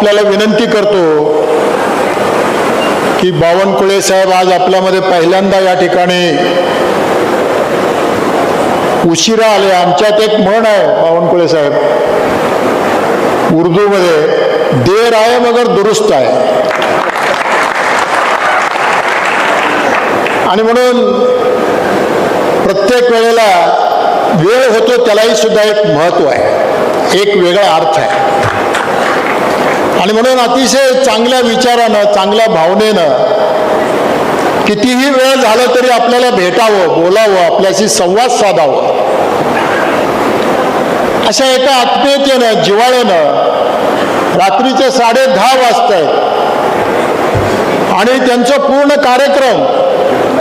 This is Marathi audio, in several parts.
आपल्याला विनंती करतो की बावनकुळे साहेब आज आपल्यामध्ये पहिल्यांदा या ठिकाणी उशिरा आले. आमच्यात एक म्हण आहे बावनकुळे साहेब. उर्दूमध्ये देर आहे मगर दुरुस्त आहे. आणि म्हणून प्रत्येक वेळेला वेळ होतो त्यालाही सुद्धा एक महत्त्व आहे. एक वेगळा अर्थ आहे. आणि म्हणून अतिशय चांगल्या विचारानं चांगल्या भावनेनं कितीही वेळ झालं तरी आपल्याला भेटावं बोलावं आपल्याशी संवाद साधावं. अशा एका आत्मीयतेनं जिवाळ्यानं रात्रीचे साडे दहा वाजत आणि त्यांचं पूर्ण कार्यक्रम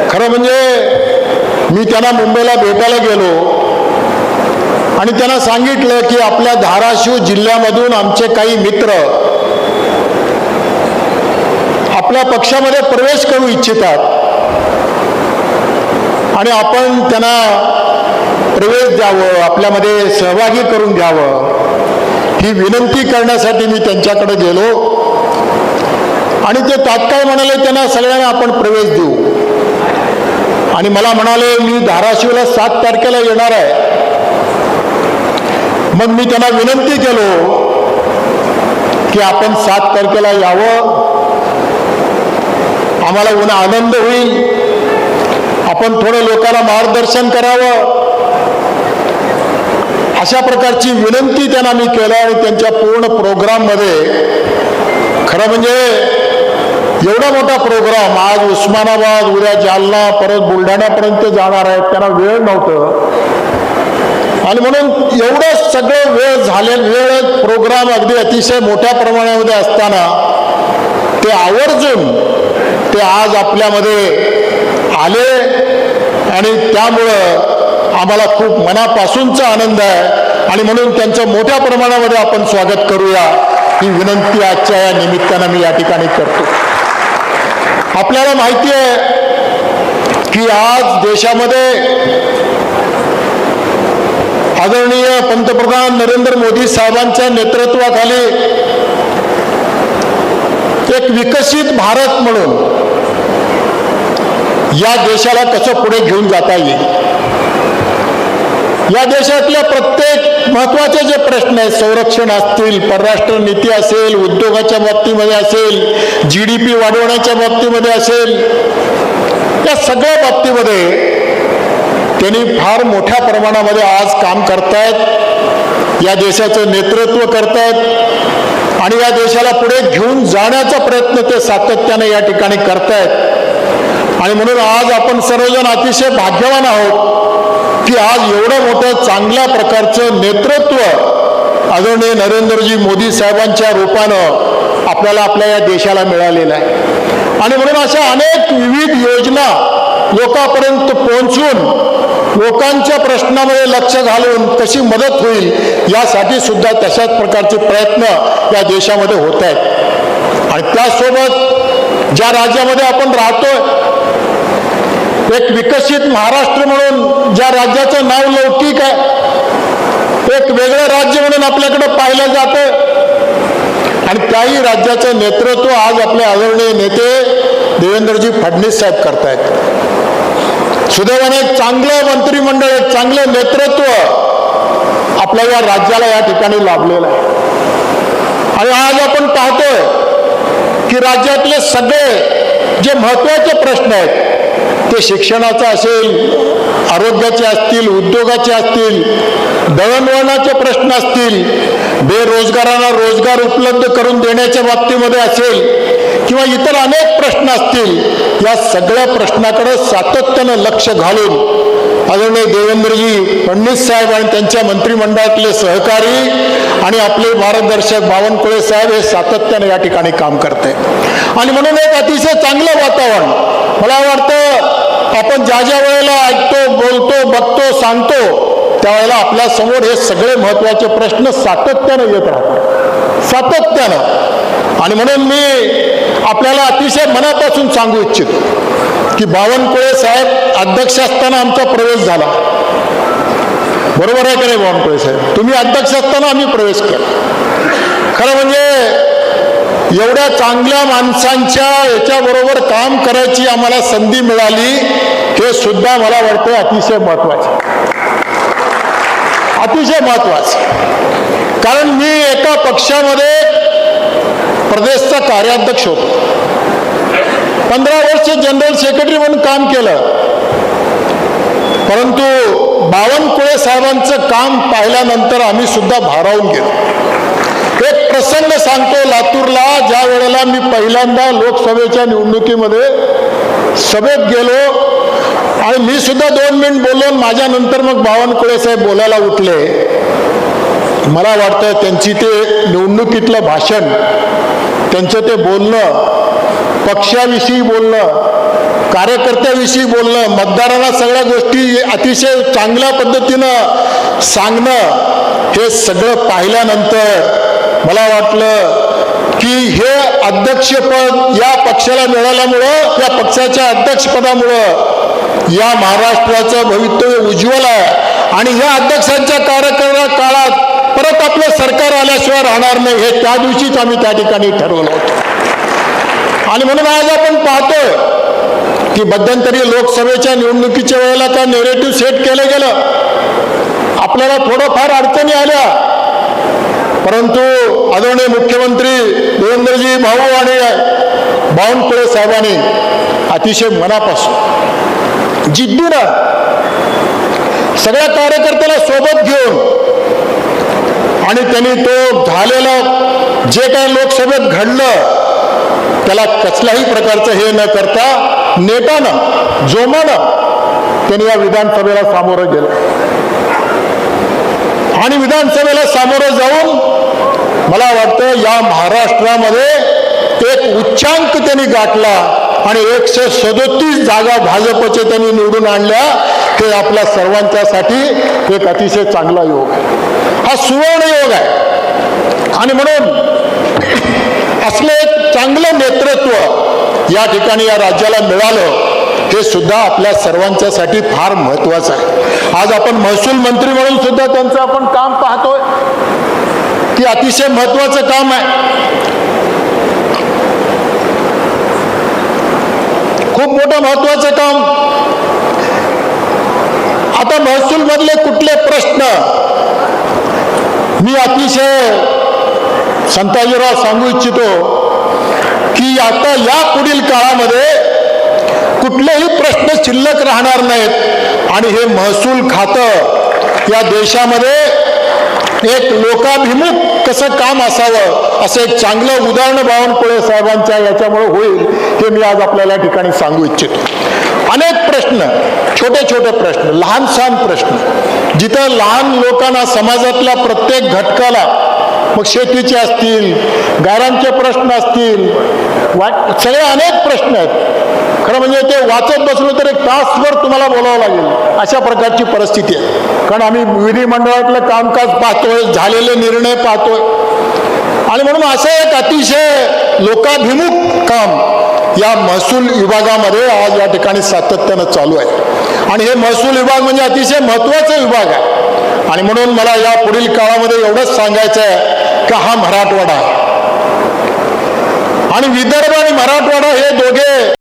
खरं म्हणजे मी त्यांना मुंबईला भेटायला गेलो. आणि त्यांना सांगितलं की आपल्या धाराशिव जिल्ह्यामधून आमचे काही मित्र आपल्या पक्षामध्ये प्रवेश करू इच्छितात. आणि आपण त्यांना प्रवेश द्यावं आपल्यामध्ये सहभागी करून द्यावं ही विनंती करण्यासाठी मी त्यांच्याकडे गेलो. आणि ते तात्काळ म्हणाले त्यांना सगळ्यांना आपण प्रवेश देऊ. आणि मला म्हणाले मी धाराशिवला सात तारखेला येणार आहे. मग मी त्यांना विनंती केलो की आपण सात तारखेला यावं. आम्हाला उन्हा आनंद होईल. आपण थोडं लोकांना मार्गदर्शन करावं. अशा प्रकारची विनंती त्यांना मी केलं आणि त्यांच्या पूर्ण प्रोग्राममध्ये खरं म्हणजे एवढा मोठा प्रोग्राम आज उस्मानाबाद उद्या जालना परत बुलढाण्यापर्यंत जाणार आहे. त्यांना वेळ नव्हतं. आणि म्हणून एवढं सगळं वेळ झाले वेळ प्रोग्राम अगदी अतिशय मोठ्या प्रमाणामध्ये असताना ते आवर्जून ते आज आपल्यामध्ये आले आणि त्यामुळं आम्हाला खूप मनापासूनचा आनंद आहे. आणि म्हणून त्यांचं मोठ्या प्रमाणामध्ये आपण स्वागत करूया. ही विनंती आजच्या या निमित्तानं मी या ठिकाणी करतो. आपल्याला माहिती आहे की आज देशामध्ये आदरणीय पंतप्रधान नरेंद्र मोदी साहेबांच्या नेतृत्वाखाली एक विकसित भारत म्हणून या देशाला कसं पुढे घेऊन जाता येईल? या देशातल्या प्रत्येक महत्त्वाचे जे प्रश्न आहेत संरक्षण असतील परराष्ट्र नीती असेल उद्योगाच्या बाबतीमध्ये असेल जी डी पी वाढवण्याच्या बाबतीमध्ये असेल या सगळ्या बाबतीमध्ये त्यांनी फार मोठ्या प्रमाणामध्ये आज काम करतायत या देशाचं नेतृत्व करतायत आणि या देशाला पुढे घेऊन जाण्याचा प्रयत्न ते सातत्याने या ठिकाणी करतायत. आणि म्हणून आज आपण सर्वजण अतिशय भाग्यवान आहोत की आज एवढं मोठं चांगल्या प्रकारचं नेतृत्व आदरणीय नरेंद्रजी मोदी साहेबांच्या रूपानं आपल्याला आपल्या या देशाला मिळालेलं आहे. आणि म्हणून अशा अनेक विविध योजना लोकांपर्यंत पोहोचून लोकांच्या प्रश्नामध्ये लक्ष घालून कशी मदत होईल यासाठी सुद्धा तशाच प्रकारचे प्रयत्न या देशामध्ये होत आहेत. आणि त्यासोबत ज्या राज्यामध्ये आपण राहतोय एक विकसित महाराष्ट्र म्हणून ज्या राज्याचं नाव लौकिक आहे एक वेगळं राज्य म्हणून आपल्याकडे पाहिलं जातं. आणि त्याही राज्याचं नेतृत्व आज आपले आदरणीय नेते देवेंद्रजी फडणवीस साहेब करतायत. सुदैवाने चांगलं मंत्रिमंडळ एक चांगलं नेतृत्व आपल्या या राज्याला या ठिकाणी लाभलेलं आहे. आणि आज आपण पाहतोय की राज्यातले सगळे जे महत्त्वाचे प्रश्न आहेत ते शिक्षणाचे असेल आरोग्याचे असतील उद्योगाचे असतील दळणवळणाचे प्रश्न असतील बेरोजगारांना रोजगार उपलब्ध करून देण्याच्या बाबतीमध्ये असेल किंवा इतर अनेक प्रश्न असतील या सगळ्या प्रश्नाकडे सातत्यानं लक्ष घालून आदरणीय देवेंद्रजी फडणवीस साहेब आणि त्यांच्या मंत्रिमंडळातले सहकारी आणि आपले मार्गदर्शक बावनकुळे साहेब हे सातत्यानं या ठिकाणी काम करते आणि म्हणून एक अतिशय चांगलं वातावरण. मला वाटतं आपण ज्या ज्या वेळेला ऐकतो बोलतो बघतो सांगतो त्यावेळेला आपल्यासमोर हे सगळे महत्त्वाचे प्रश्न सातत्यानं येत राहतात. सातत्यानं. आणि म्हणून मी आपल्याला अतिशय मनापासून सांगू इच्छितो की बावनकुळे साहेब अध्यक्ष असताना आमचा प्रवेश झाला. बरोबर आहे का नाही बावनकुळे साहेब? तुम्ही अध्यक्ष असताना आम्ही प्रवेश केला. खरं म्हणजे एवढ्या चांगल्या माणसांच्या याच्याबरोबर काम करायची आम्हाला संधी मिळाली हे सुद्धा मला वाटतं अतिशय महत्वाचं. अतिशय महत्वाचं. कारण मी एका पक्षामध्ये प्रदेशचा कार्याध्यक्ष होतो. पंधरा वर्ष जनरल सेक्रेटरी म्हणून काम केलं. परंतु बावनकुळे साहेबांचं काम पाहिल्यानंतर आम्ही सुद्धा भारावून गेलो. एक प्रसंग सांगतो लातूरला ज्या वेळेला मी पहिल्यांदा लोकसभेच्या निवडणुकीमध्ये सभेत गेलो आणि मी सुद्धा दोन मिनिट बोललो माझ्यानंतर मग बावनकुळे साहेब बोलायला उठले. मला वाटतं त्यांची ते निवडणुकीतलं भाषण त्यांचं ते बोलणं पक्षाविषयी बोलणं कार्यकर्त्याविषयी बोलणं मतदारांना सगळ्या गोष्टी अतिशय चांगल्या पद्धतीनं सांगणं हे सगळं पाहिल्यानंतर मला वाटलं की हे अध्यक्षपद या पक्षाला मिळाल्यामुळं या पक्षाच्या अध्यक्षपदामुळं या महाराष्ट्राचं भवितव्य उज्ज्वल आहे. आणि या अध्यक्षांच्या कार्यकाळात काळात परत आपलं सरकार आल्याशिवाय राहणार नाही. हे त्या दिवशीच आम्ही त्या ठिकाणी ठरवलं होतं. आणि म्हणून आज आपण पाहतोय की मध्यंतरी लोकसभेच्या निवडणुकीच्या वेळेला त्या नेरेटिव्ह सेट केलं गेलं? आपल्याला थोडंफार अडचणी आल्या. परंतु आदरणीय मुख्यमंत्री देवेंद्रजी भाऊ आणि बावनकुळे साहेबांनी अतिशय मनापासून जिद्दीनं सगळ्या कार्यकर्त्याला सोबत घेऊन आणि त्यांनी तो झालेलं जे काही लोकसभेत घडलं त्याला कसल्याही प्रकारचं हे न करता नेटानं जोमानं त्यांनी या विधानसभेला सामोरं गेलं. आणि विधानसभेला सामोरं जाऊन मला वाटतं या महाराष्ट्रामध्ये एक उच्चांक त्यांनी गाठला आणि एकशे सदोतीस जागा भाजपचे त्यांनी निवडून आणल्या ते आपल्या सर्वांच्यासाठी एक अतिशय चांगला योग आहे. हा सुवर्ण योग आहे. आणि म्हणून असले एक चांगलं नेतृत्व या ठिकाणी या राज्याला मिळालं हे सुद्धा आपल्या सर्वांच्यासाठी फार महत्वाचं आहे. आज आपण महसूल मंत्री म्हणून सुद्धा त्यांचं आपण काम पाहतोय. की अतिशय महत्वाचं काम आहे. खूप मोठं महत्वाचं काम. आता महसूल मधले कुठले प्रश्न मी अतिशय संताजीराव सांगू इच्छितो की आता या पुढील काळामध्ये कुठलेही प्रश्न शिल्लक राहणार नाहीत. आणि हे महसूल खातं या देशामध्ये एक लोकाभिमुख कसं काम असावं असं एक चांगलं उदाहरण बावनकुळे साहेबांच्या याच्यामुळे होईल हे मी आज आपल्याला या ठिकाणी सांगू इच्छितो. अनेक प्रश्न छोटे छोटे प्रश्न लहान सहान प्रश्न. जिथं लहान लोकांना समाजातल्या प्रत्येक घटकाला मग शेतीचे असतील गारांचे प्रश्न असतील वा सगळे अनेक प्रश्न आहेत. खरं म्हणजे ते वाचत बसलो तर एक तासभर तुम्हाला बोलावं लागेल. अशा प्रकारची परिस्थिती आहे. कारण आम्ही विधिमंडळातलं कामकाज पाहतोय झालेले निर्णय पाहतोय. आणि म्हणून असं एक अतिशय लोकाभिमुख काम या महसूल विभागामध्ये आज या ठिकाणी सातत्यानं चालू आहे. आणि हे महसूल विभाग म्हणजे अतिशय महत्त्वाचा विभाग आहे. आणि म्हणून मला या पुढील काळामध्ये एवढंच सांगायचं आहे का हा मराठवाडा आहे. आणि विदर्भ आणि मराठवाडा हे दोघे